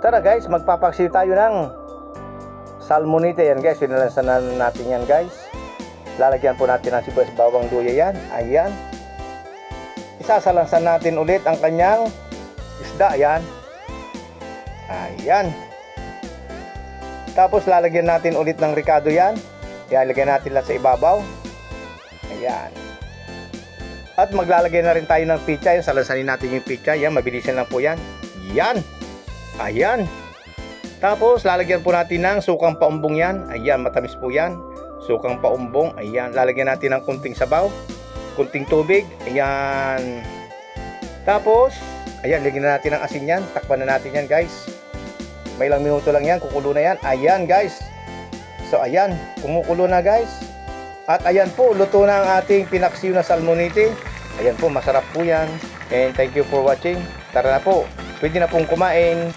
Tara guys, magpapaksiw tayo ng salmonite yan guys. Sinalansan na natin yan guys. Lalagyan po natin ng sibuyas bawang luya yan. Ayan. Isasalansan natin ulit ang kanyang isda. Ayan. Ayan. Tapos lalagyan natin ulit ng ricado yan. Ayan, natin lang sa ibabaw. Ayan. At maglalagay na rin tayo ng pizza. Yan, salansanin natin yung pizza. Yan, mabilisan lang po yan. Yan. Ayan. Tapos, lalagyan po natin ng sukang paumbong yan. Ayan, matamis po yan. Sukang paumbong. Ayan, lalagyan natin ng kunting sabaw. Kunting tubig. Ayan. Tapos, ayan, lagyan na natin ng asin yan. Takpan na natin yan, guys. May ilang minuto lang yan. Kukulo na yan. Ayan, guys. So, ayan. Kumukulo na, guys. At ayan po, luto na ang ating pinaksiw na salmonite. Ayan po, masarap po yan. And thank you for watching. Tara na po. Pwede na pong kumain.